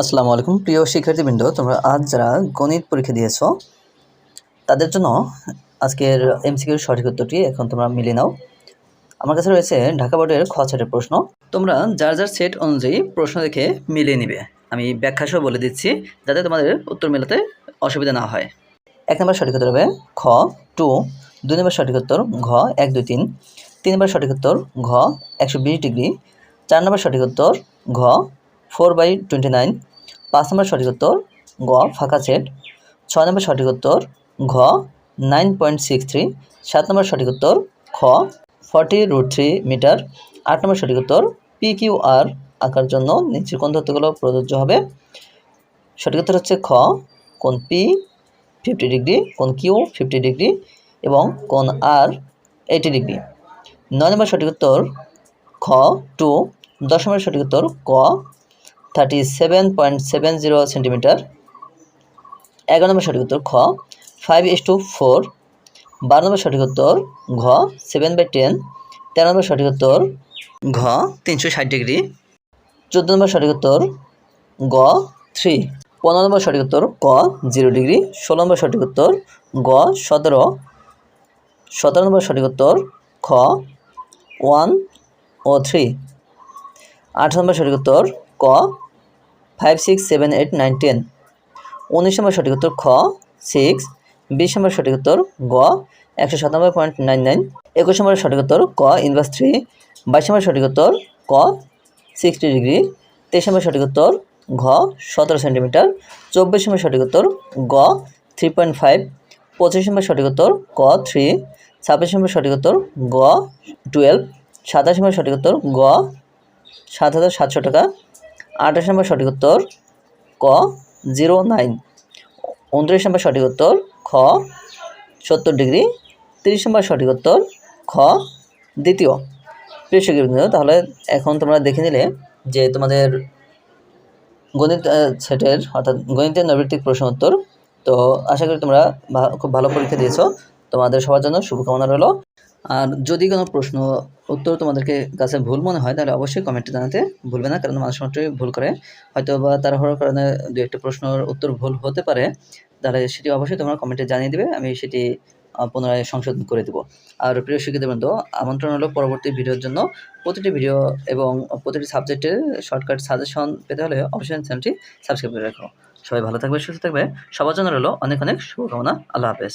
আসসালামু আলাইকুম। প্রিয় শিক্ষার্থীবৃন্দ, তোমরা আজ যারা গণিত পরীক্ষা দিয়েছ, তাদের জন্য আজকের এমসিকিউর সঠিক উত্তরটি এখন তোমরা মিলে নাও। আমার কাছে রয়েছে ঢাকা বোর্ডের খ সেটের প্রশ্ন। তোমরা যার যার সেট অনুযায়ী প্রশ্ন দেখে মিলিয়ে নিবে। আমি ব্যাখ্যা সহ বলে দিচ্ছি, যাতে তোমাদের উত্তর মেলাতে অসুবিধা না হয়। এক নম্বর সঠিক উত্তর হবে খ, টু। দুই নম্বর সঠিক উত্তর ঘ, এক, দুই, তিন। তিন নম্বর সঠিক উত্তর ঘ, একশো বিশ ডিগ্রি। চার নম্বর সঠিক উত্তর ঘ ফোর বাই টোয়েন্টি নাইন, পাঁচ নম্বর সঠিক উত্তর গ ফাঁকা সেট, ছয় নম্বর সঠিক উত্তর, ঘ, নাইন পয়েন্ট সিক্স থ্রি, সাত নম্বর সঠিক উত্তর, খ, ফর্টি রুট থ্রি মিটার, আট নম্বর সঠিক উত্তর পি কিউ আর আঁকার জন্য নিচের কোন তথ্যগুলো প্রযোজ্য হবে? সঠিক উত্তর হচ্ছে খ, কোন পি ফিফটি ডিগ্রি, কোন কিউ ফিফটি ডিগ্রি এবং কোন আর এইটি ডিগ্রি। নয় নম্বর সঠিক উত্তর, খ, টু। দশ নম্বর সঠিক উত্তর, ক thirty seven point seven zero centimetre এগারো নম্বর সঠিক উত্তর খ। ফাইভ ইস টু ফোর বারো নম্বর সঠিক উত্তর ঘ। সেভেন বাই টেন তেরো নম্বর সঠিক উত্তর ঘ। তিনশো ষাট ডিগ্রি। চোদ্দ নম্বর সঠিক উত্তর গ। থ্রি পনেরো নম্বর সঠিক উত্তর ক। Zero degree. ষোলো নম্বর সঠিক উত্তর গ। সতেরো। সতেরো নম্বর সঠিক উত্তর খ। ওয়ান ও থ্রি আঠারো নম্বর সঠিক উত্তর ক। Five six seven eight nine ten উনিশ নম্বর সঠিক উত্তর খ সিক্স বিশ নম্বর সঠিক উত্তর গ, একশো সাতানব্বই পয়েন্ট নাইন নাইন। একুশ নম্বর সঠিক উত্তর ক ইনভার্স থ্রি বাইশ নম্বর সঠিক উত্তর ক সিক্সটি ডিগ্রি তেইশ নম্বর সঠিক উত্তর ঘ, সতেরো সেন্টিমিটার চব্বিশ নম্বর সঠিক উত্তর গ থ্রি পয়েন্ট ফাইভ পঁচিশ নম্বর সঠিক উত্তর ক থ্রি ছাব্বিশ নম্বর সঠিক উত্তর গ টুয়েলভ সাতাশ নম্বর সঠিক উত্তর গ, সাত হাজার সাতশো টাকা আঠাশ নম্বর সঠিক উত্তর ক, জিরো নাইন। উনত্রিশ নম্বর সঠিক উত্তর খ, সত্তর ডিগ্রি। তিরিশ নম্বর সঠিক উত্তর খ, দ্বিতীয়। প্রিয় শিক্ষার্থী তাহলে এখন তোমরা দেখে নিলে যে তোমাদের গণিত সেটের অর্থাৎ গণিতের নৈবৃত্তিক প্রশ্ন উত্তর। তো আশা করি তোমরা খুব ভালো পরীক্ষা দিয়েছ। তোমাদের সবার জন্য শুভকামনা রইল। আর যদি কোনো প্রশ্ন, উত্তর তোমাদেরকে কাছে ভুল মনে হয়, তাহলে অবশ্যই কমেন্টে জানাতে ভুলবে না, কারণ মানুষ মাত্রই ভুল করে। হয়তো বা তাড়াহুড়োর কারণে দু একটা প্রশ্নের উত্তর ভুল হতে পারে, তাহলে সেটি অবশ্যই তোমরা কমেন্টে জানিয়ে দেবে, আমি সেটি পুনরায় সংশোধন করে দেবো। আর প্রিয় শিক্ষিতবৃন্দ আমন্ত্রণ হলো পরবর্তী ভিডিওর জন্য। প্রতিটি ভিডিও এবং প্রতিটি সাবজেক্টের শর্টকাট সাজেশন পেতে হলে অবশ্যই চ্যানেলটি সাবস্ক্রাইব করে রাখো। সবাই ভালো থাকবে, সুস্থ থাকবে। সবার জন্য রইল অনেক অনেক শুভকামনা। আল্লাহ হাফেজ।